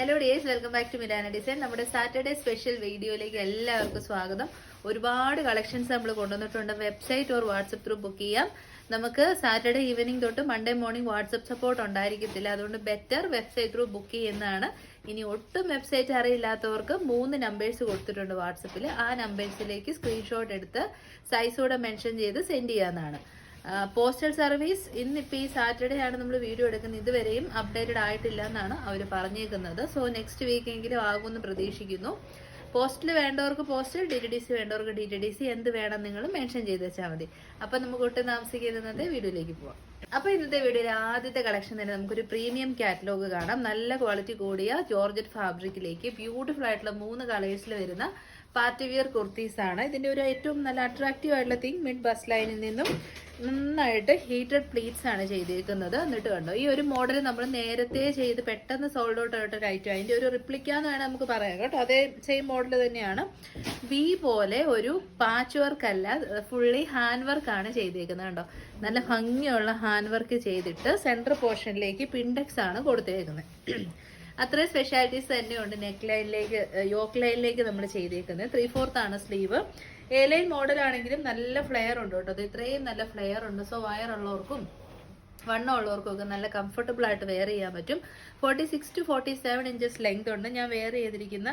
Hello dears welcome back to Milana design നമ്മുടെ Saturday special വീഡിയോയിലേക്ക് എല്ലാവർക്കും സ്വാഗതം. ഒരുപാട് കളക്ഷൻസ് നമ്മൾ കൊണ്ടുവന്നിട്ടുണ്ട്. Website or WhatsApp through book ചെയ്യാം. നമുക്ക് സാറ്റർഡേ ഈവനിങ് തൊട്ട് മൺഡേ മോർണിംഗ് വാട്സപ്പ് സപ്പോർട്ട് ഉണ്ടായിരിക്കത്തില്ല. അതുകൊണ്ട് ബെറ്റർ വെബ്സൈറ്റ് ത്രൂ ബുക്ക് ചെയ്യുന്നതാണ്. ഇനി ഒട്ടും വെബ്സൈറ്റ് അറിയില്ലാത്തവർക്ക് മൂന്ന് നമ്പേഴ്സ് കൊടുത്തിട്ടുണ്ട് വാട്സപ്പിൽ ആ നമ്പേഴ്സിലേക്ക് സ്ക്രീൻഷോട്ട് എടുത്ത് സൈസോടെ മെൻഷൻ ചെയ്ത് സെൻഡ് ചെയ്യാവുന്നതാണ്. പോസ്റ്റൽ സർവീസ് ഇന്നിപ്പോൾ ഈ സാറ്റർഡേ ആണ് നമ്മൾ വീഡിയോ എടുക്കുന്നത്. ഇതുവരെയും അപ്ഡേറ്റഡ് ആയിട്ടില്ല എന്നാണ് അവർ പറഞ്ഞേക്കുന്നത്. സോ നെക്സ്റ്റ് വീക്കെങ്കിലും ആകുമെന്ന് പ്രതീക്ഷിക്കുന്നു. പോസ്റ്റിൽ വേണ്ടവർക്ക് postal D T D C വേണ്ടവർക്ക് ഡി ടി ഡി സി എന്ത് വേണം നിങ്ങൾ മെൻഷൻ ചെയ്ത് വെച്ചാൽ മതി. അപ്പം നമുക്ക് ഒട്ടും താമസിക്കുന്നത് വീഡിയോയിലേക്ക് പോവാം. അപ്പോൾ ഇന്നത്തെ വീഡിയോയിൽ ആദ്യത്തെ കളക്ഷൻ തന്നെ നമുക്കൊരു പ്രീമിയം കാറ്റലോഗ് കാണാം. നല്ല ക്വാളിറ്റി കൂടിയ ജോർജറ്റ് ഫാബ്രിക്കിലേക്ക് ബ്യൂട്ടിഫുൾ ആയിട്ടുള്ള മൂന്ന് കളേഴ്സിൽ വരുന്ന പാർട്ടി വിയർ കുർത്തീസ് ആണ് ഇതിന്റെ ഒരു ഏറ്റവും നല്ല അട്രാക്റ്റീവ് ആയിട്ടുള്ള തിങ് മിഡ് ബസ് ലൈനിൽ നിന്നും നന്നായിട്ട് ഹീറ്റഡ് പ്ലീറ്റ്സ് ആണ് ചെയ്തിരിക്കുന്നത് എന്നിട്ട് കണ്ടോ ഈ ഒരു മോഡൽ നമ്മൾ നേരത്തെ ചെയ്ത് പെട്ടെന്ന് സോൾഡ് ഔട്ട് ആയിട്ട് ഒരു ഐറ്റം അതിന്റെ ഒരു റിപ്ലിക്കാന്ന് വേണം നമുക്ക് പറയാം കേട്ടോ അതേ സെയിം മോഡൽ തന്നെയാണ്. വി പോലെ ഒരു പാച്ച് വർക്ക് അല്ല ഫുള്ളി ഹാൻഡ് വർക്ക് ആണ് ചെയ്തിരിക്കുന്നത് കണ്ടോ. നല്ല ഭംഗിയുള്ള ഹാൻഡ് വർക്ക് ചെയ്തിട്ട് സെൻട്രൽ പോർഷനിലേക്ക് പിൻഡെക്സ് ആണ് കൊടുത്തേക്കുന്നത്. അത്രയും സ്പെഷ്യാലിറ്റീസ് തന്നെയുണ്ട് നെക്ക് ലൈനിലേക്ക് യോക്ക് ലൈനിലേക്ക് നമ്മൾ ചെയ്തേക്കുന്നത്. ത്രീ ഫോർത്ത് ആണ് സ്ലീവ് എ ലൈൻ മോഡൽ ആണെങ്കിലും നല്ല ഫ്ലെയർ ഉണ്ട് കേട്ടോ. അത് ഇത്രയും നല്ല ഫ്ലെയർ ഉണ്ട്. സോ വയർ ഉള്ളവർക്കും വണ്ണം ഉള്ളവർക്കും ഒക്കെ നല്ല കംഫർട്ടബിൾ ആയിട്ട് വെയർ ചെയ്യാൻ പറ്റും. Forty six to forty seven inches length ഉണ്ട്. ഞാൻ വെയർ ചെയ്തിരിക്കുന്ന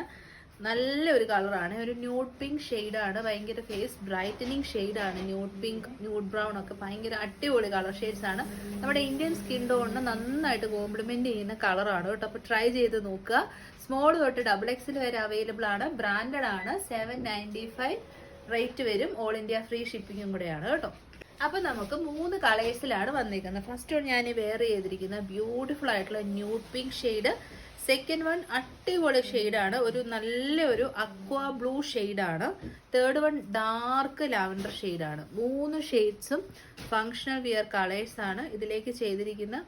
നല്ലൊരു കളറാണ്. ഒരു ന്യൂഡ് പിങ്ക് ഷെയ്ഡാണ് ഭയങ്കര ഫേസ് ബ്രൈറ്റനിങ് ഷെയ്ഡാണ് ന്യൂഡ് പിങ്ക് ന്യൂഡ് ബ്രൗൺ ഒക്കെ ഭയങ്കര അടിപൊളി കളർ ഷെയ്ഡ്സ് ആണ്. നമ്മുടെ ഇന്ത്യൻ സ്കിൻ ടോണിന് നന്നായിട്ട് കോംപ്ലിമെന്റ് ചെയ്യുന്ന കളറാണ് കേട്ടോ. അപ്പോൾ ട്രൈ ചെയ്ത് നോക്കുക. സ്മോൾ തൊട്ട് ഡബിൾ എക്സിൽ വരെ അവൈലബിൾ ആണ്. ബ്രാൻഡഡ് ആണ്. സെവൻ നയന്റി ഫൈവ് റേറ്റ് വരും ഓൾ ഇന്ത്യ ഫ്രീ ഷിപ്പിങ്ങും കൂടെയാണ് കേട്ടോ. അപ്പൊ നമുക്ക് മൂന്ന് കളേഴ്സിലാണ് വന്നിരിക്കുന്നത്. ഫസ്റ്റ് ഞാൻ വെയർ ചെയ്തിരിക്കുന്ന ബ്യൂട്ടിഫുൾ ആയിട്ടുള്ള nude pink shade second one അടിപൊളി ഷെയ്ഡാണ് ഒരു നല്ല ഒരു അക്വാ ബ്ലൂ ഷെയ്ഡാണ് തേർഡ് വൺ ഡാർക്ക് ലാവൻഡർ ഷെയ്ഡാണ് മൂന്ന് ഷെയ്ഡ്സും ഫങ്ഷണൽ വിയർ കളേഴ്സ് ആണ്. ഇതിലേക്ക് ചെയ്തിരിക്കുന്ന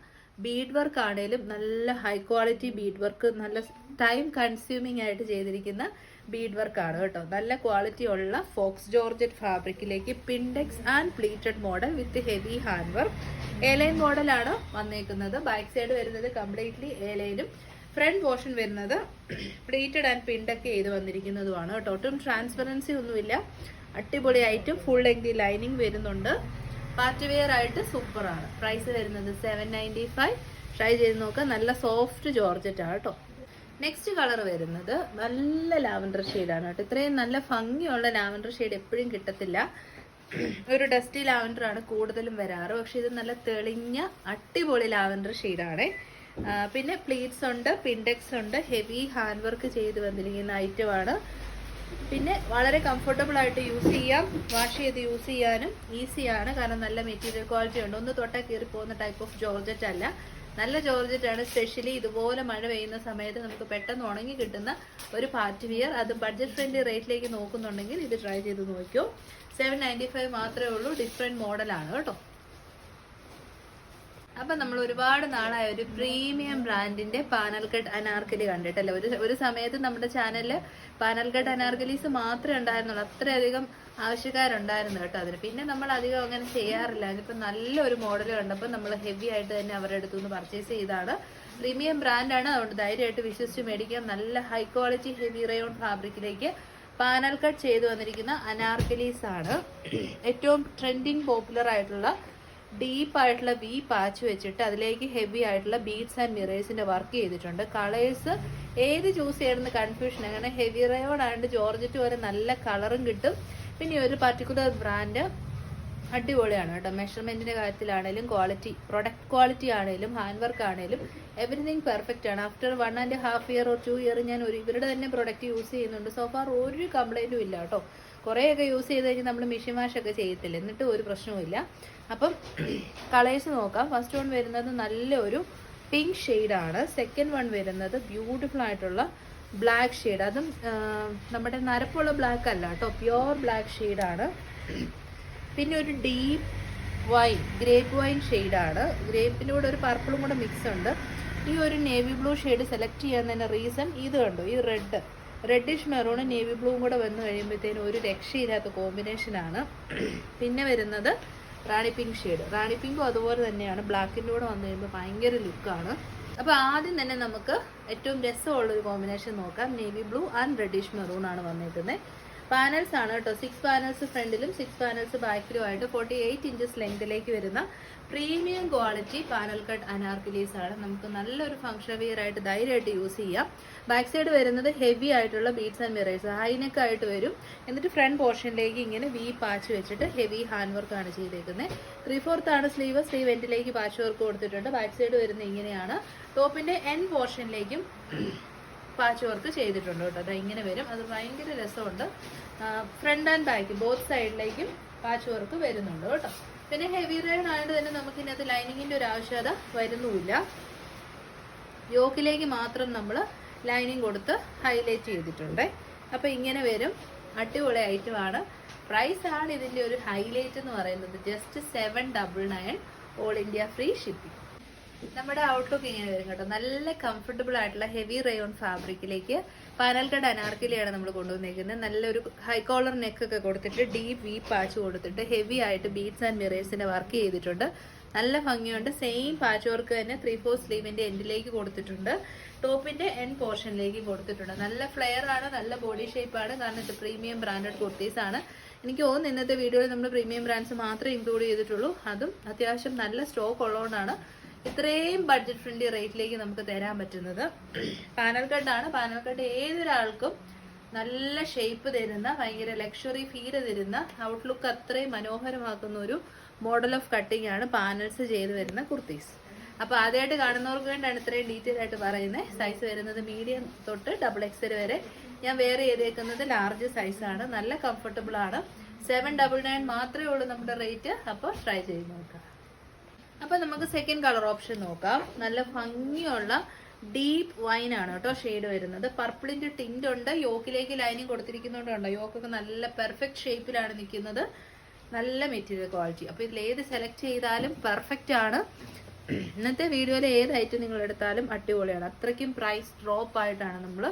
ബീഡ് വർക്ക് ആണേലും നല്ല ഹൈ ക്വാളിറ്റി ബീഡ് വർക്ക് നല്ല ടൈം കൺസ്യൂമിംഗ് ആയിട്ട് ചെയ്തിരിക്കുന്ന ബീഡ് വർക്ക് ആണ് കേട്ടോ. നല്ല ക്വാളിറ്റി ഉള്ള faux georgette ഫാബ്രിക്കിലേക്ക് pintucks and pleated model with heavy hand work a line മോഡലാണ് വന്നേക്കുന്നത്. ബാക്ക് സൈഡ് വരുന്നത് കംപ്ലീറ്റ്ലി എലൈനും ഫ്രണ്ട് പോർഷൻ വരുന്നത് പ്ലീറ്റഡ് ആൻഡ് പിൻഡൊക്കെ ചെയ്ത് വന്നിരിക്കുന്നതുമാണ് കേട്ടോ. ഒട്ടും ട്രാൻസ്പെറൻസി ഒന്നുമില്ല. അടിപൊളിയായിട്ട് ഫുൾ ലെങ്തി ലൈനിങ് വരുന്നുണ്ട്. പാർട്ടി വെയർ ആയിട്ട് സൂപ്പറാണ്. പ്രൈസ് വരുന്നത് സെവൻ നയന്റി ഫൈവ് ട്രൈ ചെയ്ത് നോക്കുക നല്ല സോഫ്റ്റ് ജോർജറ്റ് ആണ് കേട്ടോ. നെക്സ്റ്റ് കളർ വരുന്നത് നല്ല ലാവൻഡർ ഷെയ്ഡാണ് കേട്ടോ. ഇത്രയും നല്ല ഭംഗിയുള്ള ലാവൻഡർ ഷെയ്ഡ് എപ്പോഴും കിട്ടത്തില്ല. ഒരു ഡസ്റ്റി ലാവൻഡർ ആണ് കൂടുതലും വരാറ്. പക്ഷെ ഇത് നല്ല തെളിഞ്ഞ അടിപൊളി ലാവൻഡർ ഷെയ്ഡാണ് പിന്നെ പ്ലീറ്റ്സ് ഉണ്ട് പിൻഡെക്സ് ഉണ്ട് ഹെവി ഹാൻഡ് വർക്ക് ചെയ്ത് വന്നിരിക്കുന്ന ഐറ്റമാണ് പിന്നെ വളരെ കംഫർട്ടബിൾ ആയിട്ട് യൂസ് ചെയ്യാം വാഷ് ചെയ്ത് യൂസ് ചെയ്യാനും ഈസിയാണ് കാരണം നല്ല മെറ്റീരിയൽ ക്വാളിറ്റി ഉണ്ട്. ഒന്ന് തൊട്ടാൽ കീറി പോകുന്ന ടൈപ്പ് ഓഫ് ജോർജറ്റ് അല്ല. നല്ല ജോർജറ്റ് ആണ് സ്പെഷ്യലി ഇതുപോലെ മഴ പെയ്യുന്ന സമയത്ത് നമുക്ക് പെട്ടെന്ന് ഉണങ്ങി കിട്ടുന്ന ഒരു പാർട്ടി വിയർ അത് ബഡ്ജറ്റ് ഫ്രണ്ട്ലി റേറ്റിലേക്ക് നോക്കുന്നുണ്ടെങ്കിൽ ഇത് ട്രൈ ചെയ്ത് നോക്കൂ സെവൻ നയന്റി ഫൈവ് മാത്രമേ ഉള്ളൂ ഡിഫറെന്റ് മോഡലാണ് കേട്ടോ. അപ്പൊ നമ്മൾ ഒരുപാട് നാളായ ഒരു പ്രീമിയം ബ്രാൻഡിന്റെ പാനൽ കട്ട് അനാർക്കലി കണ്ടിട്ടല്ലേ? ഒരു ഒരു സമയത്ത് നമ്മുടെ ചാനലിൽ പാനൽ കട്ട് അനാർക്കലീസ് മാത്രമേ ഉണ്ടായിരുന്നുള്ളൂ. അത്രയധികം ആവശ്യക്കാരുണ്ടായിരുന്നു കേട്ടോ അതിന്. പിന്നെ നമ്മൾ അധികം അങ്ങനെ ചെയ്യാറില്ല. അതിപ്പോ നല്ലൊരു മോഡൽ കണ്ടപ്പോൾ നമ്മൾ ഹെവി ആയിട്ട് തന്നെ അവരുടെ അടുത്തു നിന്ന് പർച്ചേസ് ചെയ്താണ്. പ്രീമിയം ബ്രാൻഡാണ്. അതുകൊണ്ട് ധൈര്യമായിട്ട് വിശ്വസിച്ച് മേടിക്കാം. നല്ല ഹൈ ക്വാളിറ്റി ഹെവി റയോൺ ഫാബ്രിക്കിലേക്ക് പാനൽ കട്ട് ചെയ്തു വന്നിരിക്കുന്ന അനാർക്കലീസ് ആണ് ഏറ്റവും ട്രെൻഡിങ് പോപ്പുലർ ആയിട്ടുള്ള ഡീപ്പ് ആയിട്ടുള്ള വി പാച്ച് വെച്ചിട്ട് അതിലേക്ക് ഹെവി ആയിട്ടുള്ള ബീഡ്സ് ആൻഡ് മിറേഴ്സിന്റെ വർക്ക് ചെയ്തിട്ടുണ്ട്. കളേഴ്സ് ഏത് ചൂസ് ചെയ്യണമെന്ന് കൺഫ്യൂഷൻ അങ്ങനെ ഹെവി ആയതുകൊണ്ട് ജോർജറ്റ് വരെ നല്ല കളറും കിട്ടും. പിന്നെ ഒരു പർട്ടിക്കുലർ ബ്രാൻഡ് അടിപൊളിയാണ് കേട്ടോ. മെഷർമെന്റിന്റെ കാര്യത്തിലാണേലും ക്വാളിറ്റി പ്രൊഡക്റ്റ് ക്വാളിറ്റി ആണേലും ഹാൻഡ് വർക്ക് ആണേലും എവറിഥിങ് പെർഫെക്റ്റ് ആണ്. After one and half year or two year ഞാൻ ഒരു ഇവരുടെ തന്നെ പ്രൊഡക്റ്റ് യൂസ് ചെയ്യുന്നുണ്ട്. സോഫാർ ഒരു കംപ്ലൈന്റും ഇല്ല കേട്ടോ. കുറേയൊക്കെ യൂസ് ചെയ്ത് കഴിഞ്ഞാൽ നമ്മൾ മെഷീൻ വാഷൊക്കെ ചെയ്യത്തില്ല. എന്നിട്ട് ഒരു പ്രശ്നവുമില്ല അപ്പം കളേഴ്സ് നോക്കാം. ഫസ്റ്റ് വൺ വരുന്നത് നല്ലൊരു പിങ്ക് ഷെയ്ഡാണ് സെക്കൻഡ് വൺ വരുന്നത് ബ്യൂട്ടിഫുൾ ആയിട്ടുള്ള ബ്ലാക്ക് ഷെയ്ഡ് അതും നമ്മുടെ നരപ്പുള്ള ബ്ലാക്ക് അല്ല കേട്ടോ. പ്യുവർ ബ്ലാക്ക് ഷെയ്ഡാണ് പിന്നെ ഒരു ഡീപ്പ് വൈൻ ഗ്രേപ്പ് വൈൻ ഷെയ്ഡാണ് ഗ്രേപ്പിന്റെ കൂടെ ഒരു പർപ്പിളും കൂടെ മിക്സ് ഉണ്ട്. ഈ ഒരു നേവി ബ്ലൂ ഷെയ്ഡ് സെലക്ട് ചെയ്യാൻ തന്നെ റീസൺ ഇത് കണ്ടു. ഈ റെഡ് റെഡിഷ് മെറൂണും നേവി ബ്ലൂവും കൂടെ വന്നു കഴിയുമ്പോഴത്തേനും ഒരു രക്ഷയില്ലാത്ത കോമ്പിനേഷനാണ് പിന്നെ വരുന്നത് റാണി പിങ്ക് ഷെയ്ഡ് റാണി പിങ്കും അതുപോലെ തന്നെയാണ്. ബ്ലാക്കിന്റെ കൂടെ വന്നു കഴിയുമ്പോൾ ഭയങ്കര ലുക്കാണ് അപ്പോൾ ആദ്യം തന്നെ നമുക്ക് ഏറ്റവും രസമുള്ളൊരു കോമ്പിനേഷൻ നോക്കാം. Navy blue and reddish maroon ആണ് വന്നിരിക്കുന്നത്. പാനൽസ് ആണ് കേട്ടോ. സിക്സ് പാനൽസ് ഫ്രണ്ടിലും സിക്സ് പാനൽസ് ബാക്കിലും ആയിട്ട് ഫോർട്ടി എയ്റ്റ് ഇഞ്ചസ് ലെങ്തിലേക്ക് വരുന്ന premium quality panel cut anarkalis ആണ്. നമുക്ക് നല്ലൊരു ഫംഗ്ഷൻ വെയർ ആയിട്ട് ധൈര്യമായിട്ട് യൂസ് ചെയ്യാം. ബാക്ക് സൈഡ് വരുന്നത് ഹെവി ആയിട്ടുള്ള beads and mirrors high neck ആയിട്ട് വരും. എന്നിട്ട് ഫ്രണ്ട് പോർഷനിലേക്ക് ഇങ്ങനെ വി പാച്ച് വെച്ചിട്ട് ഹെവി ഹാൻഡ് വർക്ക് ആണ് ചെയ്തേക്കുന്നത് ത്രീ ഫോർത്ത് ആണ് സ്ലീവ് സ്ലീവ് വെന്റിലേക്ക് പാച്ച് വർക്ക് കൊടുത്തിട്ടുണ്ട്. ബാക്ക് സൈഡ് വരുന്നത് ഇങ്ങനെയാണ്. ടോപ്പിന്റെ എൻ പോർഷനിലേക്കും പാച്ച് വർക്ക് ചെയ്തിട്ടുണ്ട് കേട്ടോ. അതാ ഇങ്ങനെ വരും. അത് ഭയങ്കര രസമുണ്ട്. ഫ്രണ്ട് ആൻഡ് ബാക്ക് ബോത്ത് സൈഡിലേക്കും പാച്ച് വർക്ക് വരുന്നുണ്ട് കേട്ടോ. പിന്നെ ഹെവി റൈഡ് ആയതുകൊണ്ട് തന്നെ നമുക്ക് ഇതിനകത്ത് ലൈനിങ്ങിന്റെ ഒരു ആവശ്യകത വരുന്നുമില്ല. യോക്കിലേക്ക് മാത്രം നമ്മൾ ലൈനിങ് കൊടുത്ത് ഹൈലൈറ്റ് ചെയ്തിട്ടുണ്ട്. അപ്പോൾ ഇങ്ങനെ വരും. അടിപൊളി ഐറ്റമാണ് പ്രൈസ് ആണ് ഇതിന്റെ ഒരു ഹൈലൈറ്റ് എന്ന് പറയുന്നത്. Just seven double nine all India free shipping നമ്മുടെ ഔട്ട്ലുക്ക് ഇങ്ങനെ വരും കേട്ടോ. നല്ല കംഫർട്ടബിൾ ആയിട്ടുള്ള ഹെവി റയോൺ ഫാബ്രിക്കിലേക്ക് പാനൽക്കട് അനാർക്കലിയാണ് നമ്മൾ കൊണ്ടുവന്നിരിക്കുന്നത് നല്ലൊരു ഹൈ കോളർ നെക്ക് ഒക്കെ കൊടുത്തിട്ട് ഡീപ്പ് വി പാച്ച് കൊടുത്തിട്ട് ഹെവി ആയിട്ട് ബീഡ്സ് ആൻഡ് മിറേഴ്സിന്റെ വർക്ക് ചെയ്തിട്ടുണ്ട്. നല്ല ഭംഗിയുണ്ട്. സെയിം പാച്ച് വർക്ക് തന്നെ ത്രീ ഫോർ സ്ലീവിന്റെ എൻഡിലേക്ക് കൊടുത്തിട്ടുണ്ട്. ടോപ്പിന്റെ എൻ പോർഷനിലേക്ക് കൊടുത്തിട്ടുണ്ട്. നല്ല ഫ്ലെയർ ആണ് നല്ല ബോഡി ഷേപ്പ് ആണ്. കാരണം ഇത് പ്രീമിയം ബ്രാൻഡഡ് കുർത്തീസ് ആണ്. എനിക്ക് തോന്നുന്നു ഇന്നത്തെ വീഡിയോയിൽ നമ്മൾ പ്രീമിയം ബ്രാൻഡ്സ് മാത്രമേ ഇൻക്ലൂഡ് ചെയ്തിട്ടുള്ളൂ. അതും അത്യാവശ്യം നല്ല സ്റ്റോക്ക് ഉള്ളതുകൊണ്ടാണ് ഇത്രയും ബഡ്ജറ്റ് ഫ്രണ്ട്ലി റേറ്റിലേക്ക് നമുക്ക് തരാൻ പറ്റുന്നത്. പാനൽ കട്ടാണ് പാനൽ കട്ട് ഏതൊരാൾക്കും നല്ല ഷേപ്പ് തരുന്ന ഭയങ്കര ലക്ഷറി ഫീൽ തരുന്ന ഔട്ട്ലുക്ക് അത്രയും മനോഹരമാക്കുന്ന ഒരു മോഡൽ ഓഫ് കട്ടിംഗ് ആണ് പാനൽസ് ചെയ്ത് വരുന്ന കുർത്തീസ്. അപ്പൊ ആദ്യമായിട്ട് കാണുന്നവർക്ക് വേണ്ടിയാണ് ഇത്രയും ഡീറ്റെയിൽ ആയിട്ട് പറയുന്നത് സൈസ് വരുന്നത് മീഡിയം തൊട്ട് ഡബിൾ എക്സൽ വരെ. ഞാൻ വേറെ ചെയ്തേക്കുന്നത് ലാർജ് സൈസാണ് നല്ല കംഫർട്ടബിൾ ആണ്. സെവൻ ഡബിൾ നയൻ മാത്രമേ ഉള്ളൂ നമ്മുടെ റേറ്റ് അപ്പോൾ ട്രൈ ചെയ്ത് നോക്കാം. അപ്പൊ നമുക്ക് സെക്കൻഡ് കളർ ഓപ്ഷൻ നോക്കാം. നല്ല ഭംഗിയുള്ള ഡീപ്പ് വൈൻ ആണ് കേട്ടോ ഷെയ്ഡ് വരുന്നത്. പർപ്പിളിന്റെ ടിന്റ് ഉണ്ട്. യോക്കിലേക്ക് ലൈനിങ് കൊടുത്തിരിക്കുന്നതുകൊണ്ടുണ്ടോ യോക്കൊക്കെ നല്ല പെർഫെക്റ്റ് ഷേപ്പിലാണ് നിൽക്കുന്നത്. നല്ല മെറ്റീരിയൽ ക്വാളിറ്റി അപ്പൊ ഇതിൽ ഏത് സെലക്ട് ചെയ്താലും പെർഫെക്റ്റ് ആണ്. ഇന്നത്തെ വീഡിയോയിൽ ഏത് ഐറ്റം നിങ്ങൾ എടുത്താലും അടിപൊളിയാണ്. അത്രയ്ക്കും പ്രൈസ് ഡ്രോപ്പ് ആയിട്ടാണ് നമ്മൾ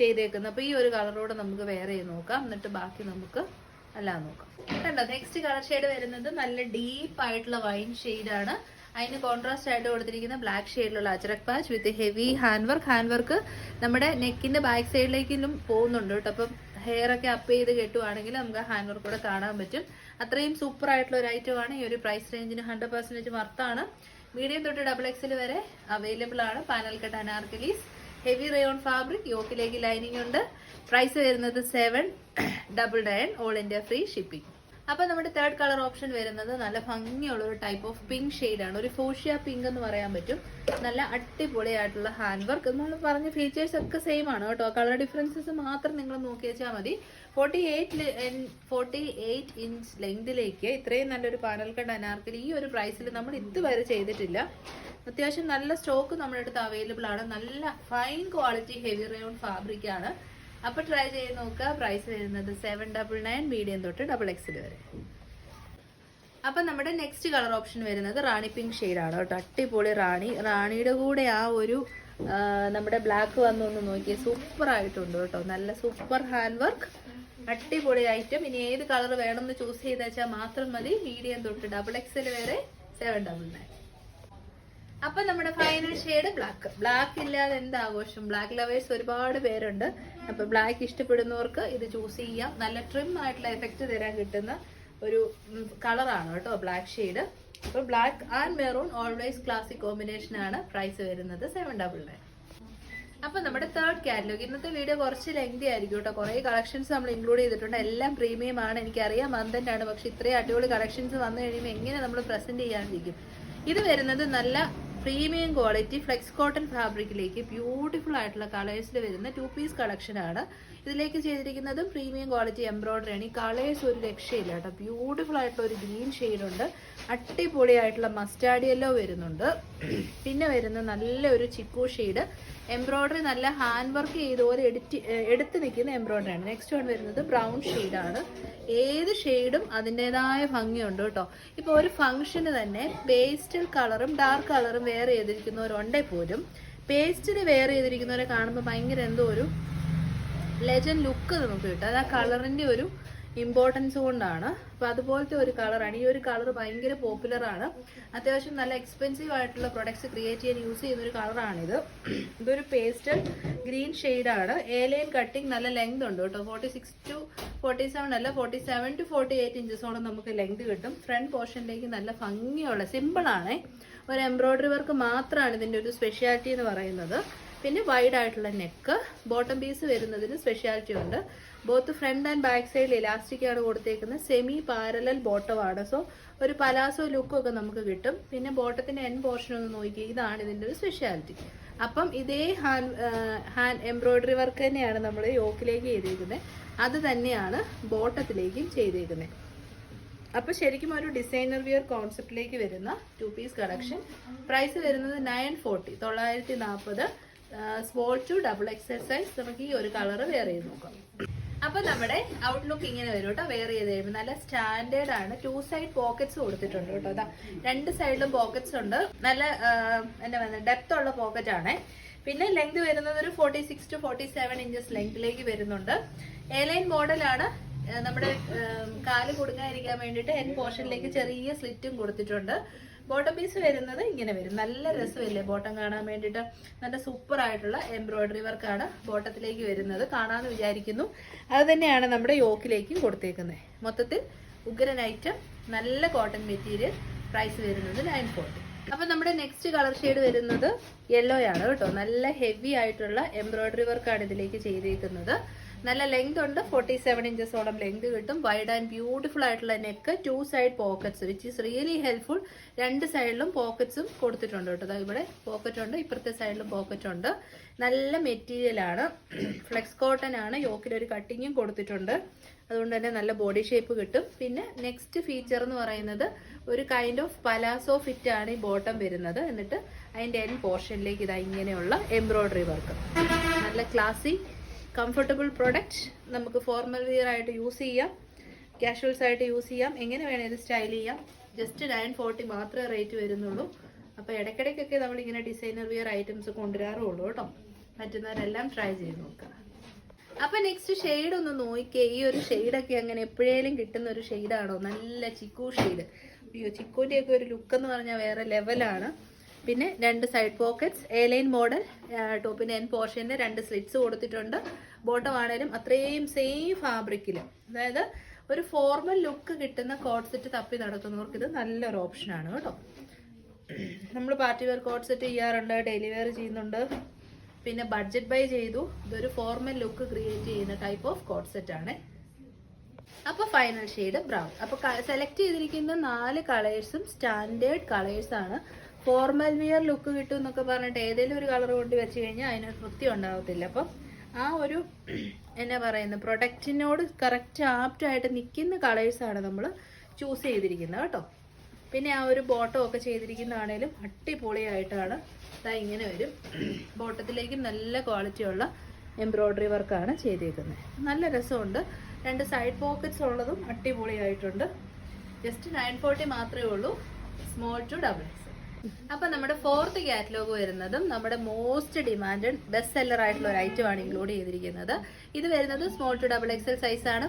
ചെയ്തേക്കുന്നത്. അപ്പൊ ഈ ഒരു കളറോടെ നമുക്ക് വേറെ നോക്കാം. എന്നിട്ട് ബാക്കി നമുക്ക് അല്ലാതെ നോക്കാം. കണ്ടോ നെക്സ്റ്റ് കളർ ഷെയ്ഡ് വരുന്നത് നല്ല ഡീപ്പ് ആയിട്ടുള്ള വൈൻ ആണ്. അതിന് കോൺട്രാസ്റ്റ് ആയിട്ട് കൊടുത്തിരിക്കുന്ന black ഷെയ്ഡിലുള്ള ajrak patch with heavy hand work hand work നമ്മുടെ നെക്കിന്റെ ബാക്ക് സൈഡിലേക്കും പോകുന്നുണ്ട് കേട്ടോ. അപ്പം ഹെയർ ഒക്കെ അപ്പ് ചെയ്ത് കെട്ടുവാണെങ്കിൽ നമുക്ക് ഹാൻഡ് വർക്ക് കൂടെ കാണാൻ പറ്റും. അത്രയും സൂപ്പർ ആയിട്ടുള്ള ഒരു ഐറ്റം ആണ്. ഈ ഒരു പ്രൈസ് റേഞ്ചിന് ഹൺഡ്രഡ് പെർസെന്റേജ് വർത്താണ് മീഡിയം തൊട്ട് ഡബിൾ എക്സിൽ വരെ അവൈലബിൾ ആണ്. Panel cut anarkalis heavy rayon fabric യോക്കിലേക്ക് lining ഉണ്ട്. പ്രൈസ് വരുന്നത് seven double nine all India free shipping അപ്പൊ നമ്മുടെ തേർഡ് കളർ ഓപ്ഷൻ വരുന്നത് നല്ല ഭംഗിയുള്ള ഒരു ടൈപ്പ് ഓഫ് പിങ്ക് ആണ്. ഒരു ഫോഷ്യ പിങ്ക് എന്ന് പറയാൻ പറ്റും. നല്ല അടിപൊളിയായിട്ടുള്ള ഹാൻഡ് വർക്ക് നമ്മൾ പറഞ്ഞ ഫീച്ചേഴ്സ് ഒക്കെ സെയിം ആണ് കേട്ടോ. കളർ ഡിഫറൻസസ് മാത്രം നിങ്ങൾ നോക്കി വെച്ചാൽ മതി. Forty eight forty eight inch ലെങ്തിലേക്ക് ഇത്രയും നല്ലൊരു പാനൽ കണ്ട് അനാർക്കിൽ ഈ ഒരു പ്രൈസിൽ നമ്മൾ ഇതുവരെ ചെയ്തിട്ടില്ല. അത്യാവശ്യം നല്ല സ്റ്റോക്ക് നമ്മുടെ അടുത്ത് അവൈലബിൾ ആണ്. നല്ല fine quality heavy rayon fabric ആണ്. അപ്പൊ ട്രൈ ചെയ്ത് നോക്കുക. പ്രൈസ് വരുന്നത് സെവൻ ഡബിൾ നയൻ മീഡിയം തൊട്ട് ഡബിൾ എക്സിൽ വരെ. അപ്പൊ നമ്മുടെ നെക്സ്റ്റ് കളർ ഓപ്ഷൻ വരുന്നത് റാണി പിങ്ക് ആണ് കേട്ടോ. അട്ടിപൊളി റാണി. റാണിയുടെ കൂടെ ആ ഒരു നമ്മുടെ ബ്ലാക്ക് വന്നു ഒന്ന് നോക്കിയേ സൂപ്പർ ആയിട്ടുണ്ട് കേട്ടോ. നല്ല സൂപ്പർ ഹാൻഡ് വർക്ക് അടിപൊളി ഐറ്റം ഇനി ഏത് കളർ വേണമെന്ന് ചൂസ് ചെയ്ത് മാത്രം മതി. മീഡിയം തൊട്ട് ഡബിൾ എക്സൽ വരെ സെവൻ ഡബിൾ നയൻ അപ്പൊ നമ്മുടെ ഫൈനൽ ഷെയ്ഡ് ബ്ലാക്ക് ബ്ലാക്ക് ഇല്ലാതെ എന്ത് ആഘോഷം? ബ്ലാക്ക് ലവേഴ്സ് ഒരുപാട് പേരുണ്ട്. അപ്പൊ ബ്ലാക്ക് ഇഷ്ടപ്പെടുന്നവർക്ക് ഇത് ചൂസ് ചെയ്യാം. നല്ല ട്രിം ആയിട്ടുള്ള എഫക്റ്റ് തരാൻ കിട്ടുന്ന ഒരു കളറാണ് കേട്ടോ ബ്ലാക്ക് ഷെയ്ഡ് അപ്പൊ black and maroon always classic combination ആണ് പ്രൈസ് വരുന്നത് സെവൻ ഡബിൾ നയൻ അപ്പൊ നമ്മുടെ തേർഡ് കാറ്റലോഗ് ഇന്നത്തെ വീഡിയോ കുറച്ച് ലെങ്തി ആയിരിക്കും കേട്ടോ. കുറെ കളക്ഷൻസ് നമ്മൾ ഇൻക്ലൂഡ് ചെയ്തിട്ടുണ്ട്. എല്ലാം പ്രീമിയം ആണ്. എനിക്കറിയാം മന്ദന്റ് ആണ്. പക്ഷെ ഇത്രയും അടിപൊളി കളക്ഷൻസ് വന്നു കഴിയുമ്പോൾ എങ്ങനെ നമ്മൾ പ്രസന്റ് ചെയ്യാണ്ടിരിക്കും? ഇത് വരുന്നത് നല്ല പ്രീമിയം ക്വാളിറ്റി ഫ്ലെക്സ് കോട്ടൺ ഫാബ്രിക്കിലേക്ക് ബ്യൂട്ടിഫുൾ ആയിട്ടുള്ള കളേഴ്സിൽ വരുന്ന ടു പീസ് കളക്ഷൻ ആണ്. ഇതിലേക്ക് ചെയ്തിരിക്കുന്നതും പ്രീമിയം ക്വാളിറ്റി എംബ്രോയ്ഡറി ആണ്. ഈ കളേഴ്സ് ഒരു രക്ഷയില്ല കേട്ടോ. ബ്യൂട്ടിഫുൾ ആയിട്ടുള്ള ഒരു ഗ്രീൻ ഷെയ്ഡ് ഉണ്ട്. അടിപൊളിയായിട്ടുള്ള മസ്റ്റാർഡ് യെല്ലോ വരുന്നുണ്ട്. പിന്നെ വരുന്ന നല്ല ഒരു ചിക്കു ഷെയ്ഡ്. എംബ്രോയിഡറി നല്ല ഹാൻഡ് വർക്ക് ചെയ്ത് പോലെ എഡിറ്റ് എടുത്ത് നിൽക്കുന്ന എംബ്രോയിഡറി ആണ്. നെക്സ്റ്റ് വൺ വരുന്നത് ബ്രൗൺ ഷെയ്ഡാണ് ഏത് ഷെയ്ഡും അതിന്റെതായ ഭംഗിയുണ്ട് കേട്ടോ. ഇപ്പോൾ ഒരു ഫംഗ്ഷന് തന്നെ പേസ്റ്റൽ കളറും ഡാർക്ക് കളറും വെയർ ചെയ്തിരിക്കുന്നവരുണ്ടേ പോലും പേസ്റ്റിൽ വെയർ ചെയ്തിരിക്കുന്നവരെ കാണുമ്പോൾ ഭയങ്കര എന്തോ ഒരു ലെജൻഡ് ലുക്ക് നമുക്ക് കിട്ടും. അത് ആ കളറിന്റെ ഒരു ഇമ്പോർട്ടൻസ് കൊണ്ടാണ്. അപ്പൊ അതുപോലത്തെ ഒരു കളറാണ് ഈ ഒരു കളർ ഭയങ്കര പോപ്പുലർ ആണ്. അത്യാവശ്യം നല്ല എക്സ്പെൻസീവ് ആയിട്ടുള്ള പ്രൊഡക്ട്സ് ക്രിയേറ്റ് ചെയ്യാൻ യൂസ് ചെയ്യുന്ന ഒരു കളറാണിത് ഇതൊരു പേസ്റ്റൽ ഗ്രീൻ ഷെയ്ഡാണ് എ ലൈൻ കട്ടിങ് നല്ല ലെങ്ത് ഉണ്ട് കേട്ടോ. Forty six to forty seven അല്ല forty seven to forty eight ഇഞ്ചസോളം നമുക്ക് ലെങ്ത് കിട്ടും. ഫ്രണ്ട് പോർഷനിലേക്ക് നല്ല ഭംഗിയുള്ള സിമ്പിൾ ആണ്. ഒരു എംബ്രോയ്ഡറി വർക്ക് മാത്രമാണ് ഇതിന്റെ ഒരു സ്പെഷ്യാലിറ്റി എന്ന് പറയുന്നത്. പിന്നെ വൈഡ് ആയിട്ടുള്ള നെക്ക് ബോട്ടം പീസ് വരുന്നതിന് സ്പെഷ്യാലിറ്റി ഉണ്ട്. ബോത്ത് ഫ്രണ്ട് ആൻഡ് ബാക്ക് സൈഡിൽ ഇലാസ്റ്റിക് ആണ് കൊടുത്തേക്കുന്നത് സെമി പാരലൽ ബോട്ടമാണ് സോ ഒരു പലാസോ ലുക്ക് ഒക്കെ നമുക്ക് കിട്ടും. പിന്നെ ബോട്ടത്തിന്റെ എൻ പോർഷൻ ഒന്ന് നോക്കി ഇതാണ് ഇതിന്റെ ഒരു സ്പെഷ്യാലിറ്റി അപ്പം ഇതേ ഹാൻഡ് ഹാൻഡ് എംബ്രോയ്ഡറി വർക്ക് തന്നെയാണ് നമ്മൾ യോക്കിലേക്ക് ചെയ്തേക്കുന്നത് അത് തന്നെയാണ് ബോട്ടത്തിലേക്കും ചെയ്തേക്കുന്നത് അപ്പൊ ശരിക്കും ഒരു ഡിസൈനർ വിയർ കോൺസെപ്റ്റിലേക്ക് വരുന്ന ടു പീസ് കളക്ഷൻ പ്രൈസ് വരുന്നത് നയൻ ഫോർട്ടി തൊള്ളായിരത്തി നാൽപ്പത് small to double XL size നമുക്ക് ഈ ഒരു കളർ വെയർ ചെയ്ത് നോക്കാം. അപ്പൊ നമ്മുടെ ഔട്ട്ലുക്ക് ഇങ്ങനെ വരും കേട്ടോ വെയർ ചെയ്ത് കഴിയുമ്പോൾ. നല്ല സ്റ്റാൻഡേർഡ് ആണ്. ടു സൈഡ് പോക്കറ്റ്സ് കൊടുത്തിട്ടുണ്ട് കേട്ടോ. അതാ രണ്ട് സൈഡിലും പോക്കറ്റ്സ് ഉണ്ട്. നല്ല എന്താ പറയുക ഡെപ്ത് ഉള്ള പോക്കറ്റ് ആണേ. പിന്നെ ലെങ്ത് വരുന്നത് ഒരു forty six to forty seven inches ലെങ്തിലേക്ക് വരുന്നുണ്ട് ലൈൻ മോഡലാണ് നമ്മുടെ കാൽ കൊടുക്കാതിരിക്കാൻ വേണ്ടിയിട്ട് എൻ പോർഷനിലേക്ക് ചെറിയ സ്ലിറ്റും കൊടുത്തിട്ടുണ്ട്. ബോട്ടം പീസ് വരുന്നത് ഇങ്ങനെ വരും. നല്ല രസമല്ലേ ബോട്ടം കാണാൻ വേണ്ടിയിട്ട്? നല്ല സൂപ്പർ ആയിട്ടുള്ള എംബ്രോയിഡറി വർക്കാണ് ബോട്ടത്തിലേക്ക് വരുന്നത്. കാണാമെന്ന് വിചാരിക്കുന്നു. അത് തന്നെയാണ് നമ്മുടെ യോക്കിലേക്കും കൊടുത്തേക്കുന്നത് മൊത്തത്തിൽ ഉഗ്രൻ ഐറ്റം നല്ല കോട്ടൺ മെറ്റീരിയൽ പ്രൈസ് വരുന്നത് നയൻ ഫോർട്ടി അപ്പം നമ്മുടെ നെക്സ്റ്റ് കളർ ഷെയ്ഡ് വരുന്നത് യെല്ലോ ആണ് കേട്ടോ. നല്ല ഹെവി ആയിട്ടുള്ള എംബ്രോയിഡറി വർക്കാണ് ഇതിലേക്ക് ചെയ്തേക്കുന്നത്. നല്ല ലെങ്ത് ഉണ്ട്. ഫോർട്ടി സെവൻ ഇഞ്ചസോളം ലെങ്ത് കിട്ടും. വൈഡ് ആൻഡ് ബ്യൂട്ടിഫുൾ ആയിട്ടുള്ള neck two side pockets which is really helpful രണ്ട് സൈഡിലും പോക്കറ്റ്സും കൊടുത്തിട്ടുണ്ട് കേട്ടോ. ഇവിടെ പോക്കറ്റ് ഉണ്ട്. ഇപ്പുറത്തെ സൈഡിലും പോക്കറ്റ് ഉണ്ട്. നല്ല മെറ്റീരിയൽ ആണ്. ഫ്ലെക്സ് കോട്ടൺ ആണ്. യോക്കിൽ ഒരു കട്ടിങ്ങും കൊടുത്തിട്ടുണ്ട്. അതുകൊണ്ട് തന്നെ നല്ല ബോഡി ഷേപ്പ് കിട്ടും. പിന്നെ നെക്സ്റ്റ് ഫീച്ചർ എന്ന് പറയുന്നത് ഒരു കൈൻഡ് ഓഫ് പലാസോ ഫിറ്റ് ആണ് ഈ ബോട്ടം വരുന്നത്. എന്നിട്ട് അതിന്റെ എൻ പോർഷനിലേക്ക് ഇതാ ഇങ്ങനെയുള്ള എംബ്രോയിഡറി വർക്ക് നല്ല ക്ലാസി കംഫർട്ടബിൾ പ്രൊഡക്റ്റ് നമുക്ക് ഫോർമൽ വെയർ ആയിട്ട് യൂസ് ചെയ്യാം. കാഷ്വൽസ് ആയിട്ട് യൂസ് ചെയ്യാം. എങ്ങനെ വേണേലും സ്റ്റൈൽ ചെയ്യാം. ജസ്റ്റ് നയൻ ഫോർട്ടി മാത്രമേ റേറ്റ് വരുന്നുള്ളൂ. അപ്പോൾ ഇടയ്ക്കിടയ്ക്കൊക്കെ നമ്മളിങ്ങനെ ഡിസൈനർ വെയർ ഐറ്റംസ് കൊണ്ടുവരാറുള്ളൂ കേട്ടോ. പറ്റുന്നവരെല്ലാം ട്രൈ ചെയ്ത് നോക്കുക. അപ്പൊ നെക്സ്റ്റ് ഷെയ്ഡ് ഒന്ന് നോക്കിയേ. ഈ ഒരു ഷെയ്ഡൊക്കെ അങ്ങനെ എപ്പോഴേലും കിട്ടുന്ന ഒരു ഷെയ്ഡാണോ നല്ല ചിക്കു ഷെയ്ഡ് അയ്യോ ചിക്കുവിന്റെ ഒക്കെ ഒരു ലുക്ക് എന്ന് പറഞ്ഞാൽ വേറെ ലെവലാണ് പിന്നെ രണ്ട് side pockets A line model ടോപ്പിന്റെ എൻ പോർഷന്റെ രണ്ട് സ്ലിറ്റ്സ് കൊടുത്തിട്ടുണ്ട്. ബോട്ടം ആണേലും അത്രയും സെയിം ഫാബ്രിക്കിൽ അതായത് ഒരു ഫോർമൽ ലുക്ക് കിട്ടുന്ന കോട്ട് തപ്പി നടത്തുന്നവർക്ക് ഇത് നല്ലൊരു ഓപ്ഷനാണ് കേട്ടോ. നമ്മൾ പാർട്ടി വെയർ കോട്ട് ചെയ്യാറുണ്ട് ഡെയിലി വെയർ ചെയ്യുന്നുണ്ട്. പിന്നെ ബഡ്ജറ്റ് ബൈ ചെയ്തു. ഇതൊരു ഫോർമൽ ലുക്ക് ക്രിയേറ്റ് ചെയ്യുന്ന ടൈപ്പ് ഓഫ് കോട്ട് ആണ്. അപ്പൊ ഫൈനൽ ഷെയ്ഡ് ബ്രൗൺ അപ്പൊ സെലക്ട് ചെയ്തിരിക്കുന്ന നാല് കളേഴ്സും സ്റ്റാൻഡേർഡ് കളേഴ്സ് ആണ്. ഫോർമൽ വിയർ ലുക്ക് കിട്ടും എന്നൊക്കെ പറഞ്ഞിട്ട് ഏതെങ്കിലും ഒരു കളർ കൊണ്ട് വെച്ച് കഴിഞ്ഞാൽ അതിന് വൃത്തി ഉണ്ടാവത്തില്ല. അപ്പം ആ ഒരു എന്നാ പറയുന്നത് പ്രൊഡക്റ്റിനോട് കറക്റ്റ് ആപ്റ്റ് ആയിട്ട് നിൽക്കുന്ന കളേഴ്സാണ് നമ്മൾ ചൂസ് ചെയ്തിരിക്കുന്നത് കേട്ടോ. പിന്നെ ആ ഒരു ബോട്ടം ഒക്കെ ചെയ്തിരിക്കുന്നതാണേലും അടിപൊളിയായിട്ടാണ് ഇതാ ഇങ്ങനെ വരും ബോട്ടത്തിലേക്ക് നല്ല ക്വാളിറ്റിയുള്ള എംബ്രോയ്ഡറി വർക്കാണ് ചെയ്തേക്കുന്നത് നല്ല രസമുണ്ട്. രണ്ട് സൈഡ് പോക്കറ്റ്സ് ഉള്ളതും അടിപൊളിയായിട്ടുണ്ട്. ജസ്റ്റ് നയൻ ഫോർട്ടി മാത്രമേ ഉള്ളൂ. സ്മോൾ ടു ഡബിൾ എക്സ് അപ്പൊ നമ്മുടെ ഫോർത്ത് കാറ്റലോഗ് വരുന്നതും നമ്മുടെ മോസ്റ്റ് ഡിമാൻഡ് ബെസ്റ്റ് സെല്ലർ ആയിട്ടുള്ള ഒരു ഐറ്റം ആണ് ഇൻക്ലൂഡ് ചെയ്തിരിക്കുന്നത്. ഇത് വരുന്നത് small to double XL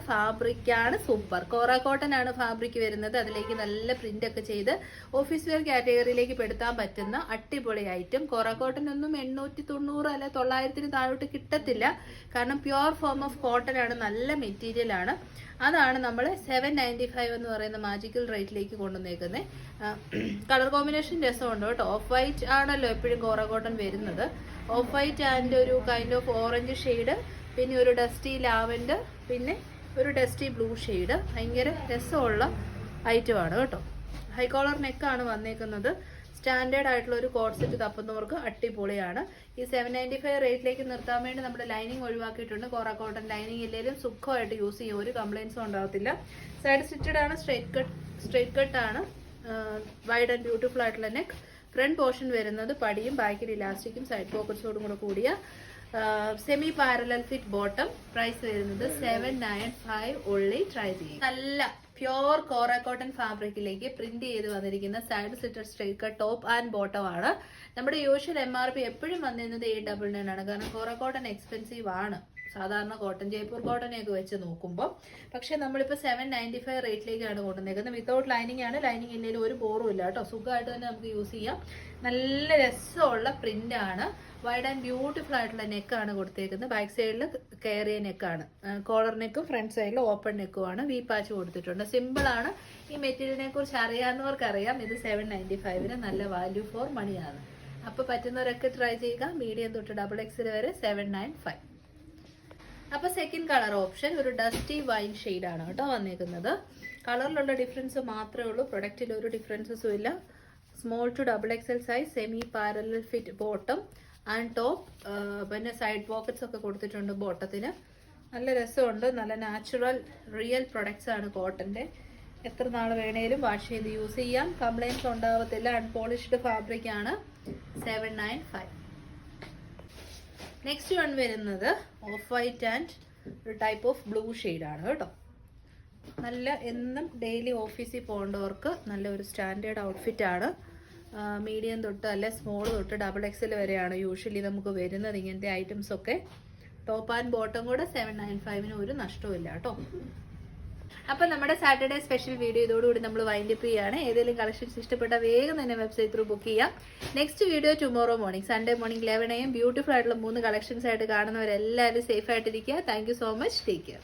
fabric ആണ്. സൂപ്പർ കോറ കോട്ടൺ ആണ് ഫാബ്രിക് വരുന്നത്. അതിലേക്ക് നല്ല പ്രിന്റ് ഒക്കെ ചെയ്ത് ഓഫീസ് വെയർ കാറ്റഗറിയിലേക്ക് പെടുത്താൻ പറ്റുന്ന അടിപൊളി ഐറ്റം കോറ കോട്ടൺ ഒന്നും എണ്ണൂറ്റി തൊണ്ണൂറ് അല്ല തൊള്ളായിരത്തിന് താഴോട്ട് കിട്ടത്തില്ല. കാരണം പ്യുവർ ഫോം ഓഫ് കോട്ടൺ ആണ്. നല്ല മെറ്റീരിയൽ ആണ്. അതാണ് നമ്മൾ സെവൻ നയന്റി ഫൈവ് എന്ന് പറയുന്ന മാജിക്കൽ റേറ്റിലേക്ക് കൊണ്ടുവന്നേക്കുന്നത് കളർ കോമ്പിനേഷൻ രസമുണ്ട് കേട്ടോ. ഓഫ് വൈറ്റ് ആണല്ലോ എപ്പോഴും കോറ കോട്ടൺ വരുന്നത്. ഓഫ് വൈറ്റ് ആൻഡ് ഒരു കൈൻഡ് ഓഫ് ഓറഞ്ച് ഷെയ്ഡ് പിന്നെ ഒരു ഡസ്റ്റി ലാവൻഡർ പിന്നെ ഒരു ഡസ്റ്റി ബ്ലൂ ഷെയ്ഡ് ഭയങ്കര രസമുള്ള ഐറ്റമാണ് കേട്ടോ. ഹൈ കോളർ നെക്കാണ് വന്നേക്കുന്നത്. സ്റ്റാൻഡേർഡ് ആയിട്ടുള്ള ഒരു കോഡ് സെറ്റ് തപ്പുന്നവർക്ക് അടിപൊളിയാണ്. ഈ സെവൻ നയന്റി ഫൈവ് റേറ്റിലേക്ക് നിർത്താൻ വേണ്ടി നമ്മുടെ ലൈനിങ് ഒഴിവാക്കിയിട്ടുണ്ട്. കോറ കോട്ടൺ ലൈനിങ് ഇല്ലെങ്കിലും സുഖമായിട്ട് യൂസ് ചെയ്യും ഒരു കംപ്ലയിൻസും ഉണ്ടാകത്തില്ല. സൈഡ് സ്റ്റിച്ചഡ് ആണ് സ്ട്രേറ്റ് കട്ട് സ്ട്രേറ്റ് കട്ട് ആണ്. വൈഡ് ആൻഡ് ബ്യൂട്ടിഫുൾ ആയിട്ടുള്ള നെക്ക് ഫ്രണ്ട് പോർഷൻ വരുന്നത് പടിയും ബാക്കിൽ ഇലാസ്റ്റിക്കും സൈഡ് പോക്കറ്റ്സോടും കൂടെ കൂടിയ semi parallel fit bottom price വരുന്നത് സെവൻ നയൻ ഫൈവ് ഉള്ളി ട്രൈ ചെയ്യും. നല്ല പ്യോർ കോറ കോട്ടൺ ഫാബ്രിക്കിലേക്ക് പ്രിന്റ് ചെയ്ത് വന്നിരിക്കുന്ന side sitter strike top and bottom ആണ്. നമ്മുടെ യൂഷ്വൽ എം ആർ പി എപ്പോഴും വന്നിരുന്നത് എയ്റ്റ് ഡബിൾ നയൻ ആണ്. കാരണം കോറ കോട്ടൺ എക്സ്പെൻസീവ് ആണ്. സാധാരണ കോട്ടൺ ജയ്പൂർ കോട്ടനെ ഒക്കെ വെച്ച് നോക്കുമ്പോൾ പക്ഷേ നമ്മളിപ്പോൾ സെവൻ നയന്റി ഫൈവ് റേറ്റിലേക്കാണ് കൊണ്ടുവന്നേക്കുന്നത്. വിത്തൗട്ട് ലൈനിങ് ആണ്. ലൈനിങ് ഇല്ലെങ്കിൽ ഒരു ബോറും ഇല്ല കേട്ടോ. സുഖമായിട്ട് തന്നെ നമുക്ക് യൂസ് ചെയ്യാം. നല്ല രസമുള്ള ആണ്. വൈഡ് ആൻഡ് ബ്യൂട്ടിഫുൾ ആയിട്ടുള്ള നെക്കാണ് കൊടുത്തേക്കുന്നത്. ബാക്ക് സൈഡിൽ കയറിയ നെക്കാണ് കോളർ നെക്കും ഫ്രണ്ട് സൈഡിൽ ഓപ്പൺ നെക്കും ആണ്. വി പാച്ച് കൊടുത്തിട്ടുണ്ട്. സിമ്പിളാണ് ഈ മെറ്റീരിയലിനെ കുറിച്ച് അറിയാവുന്നവർക്ക് അറിയാം ഇത് സെവൻ നയന്റി ഫൈവിന് നല്ല വാല്യൂ ഫോർ മണിയാണ് അപ്പോൾ പറ്റുന്നവരൊക്കെ ട്രൈ ചെയ്യുക. മീഡിയം തൊട്ട് ഡബിൾ എക്സിൽ വരെ സെവൻ നയൻ ഫൈവ് അപ്പൊ സെക്കൻഡ് കളർ ഓപ്ഷൻ ഒരു ഡസ്റ്റി വൈൻ ആണ് കേട്ടോ വന്നേക്കുന്നത്. കളറിലുള്ള ഡിഫറൻസ് മാത്രമേ ഉള്ളൂ. പ്രൊഡക്റ്റിൽ ഒരു ഡിഫറൻസസും ഇല്ല. Small to double XL size semi parallel fit bottom and top പിന്നെ സൈഡ് പോക്കറ്റ്സ് ഒക്കെ കൊടുത്തിട്ടുണ്ട് ബോട്ടത്തിന് നല്ല രസമുണ്ട്. നല്ല നാച്ചുറൽ റിയൽ പ്രൊഡക്ട്സ് ആണ് കോട്ടന്റെ എത്ര നാൾ വേണേലും വാഷ് ചെയ്ത് യൂസ് ചെയ്യാം. കംപ്ലൈൻസ് ഉണ്ടാവത്തില്ല. അൺപോളിഷ്ഡ് ഫാബ്രിക് ആണ്. Seven nine five next one വരുന്നത് ഓഫ് വൈറ്റ് ആൻഡ് ഒരു ടൈപ്പ് ഓഫ് ബ്ലൂ ആണ് കേട്ടോ. നല്ല എന്നും ഡെയിലി ഓഫീസിൽ പോകേണ്ടവർക്ക് നല്ല ഒരു സ്റ്റാൻഡേർഡ് ഔട്ട്ഫിറ്റ് ആണ്. മീഡിയം തൊട്ട് അല്ലെ സ്മോൾ തൊട്ട് ഡബിൾ എക്സൽ വരെയാണ് യൂഷ്വലി നമുക്ക് വരുന്നത് ഇങ്ങനത്തെ ഐറ്റംസ് ഒക്കെ. ടോപ്പ് ആൻഡ് ബോട്ടം കൂടെ സെവൻ നയൻ ഫൈവിന് ഒരു നഷ്ടവും കേട്ടോ. അപ്പൊ നമ്മുടെ സാറ്റർഡേ സ്പെഷ്യൽ വീഡിയോ ഇതോടുകൂടി നമ്മൾ വൈൻഡ് അപ്പ് ചെയ്യുകയാണ് ഏതെങ്കിലും കളക്ഷൻസ് ഇഷ്ടപ്പെട്ട വേഗം തന്നെ വെബ്സൈറ്റ് ത്രൂ ബുക്ക് ചെയ്യാം. Next video tomorrow morning Sunday morning eleven AM beautiful ആയിട്ടുള്ള മൂന്ന് കളക്ഷൻസ് ആയിട്ട് കാണുന്നവരെല്ലാവരും സേഫ് ആയിട്ടിരിക്കുക. Thank so much take care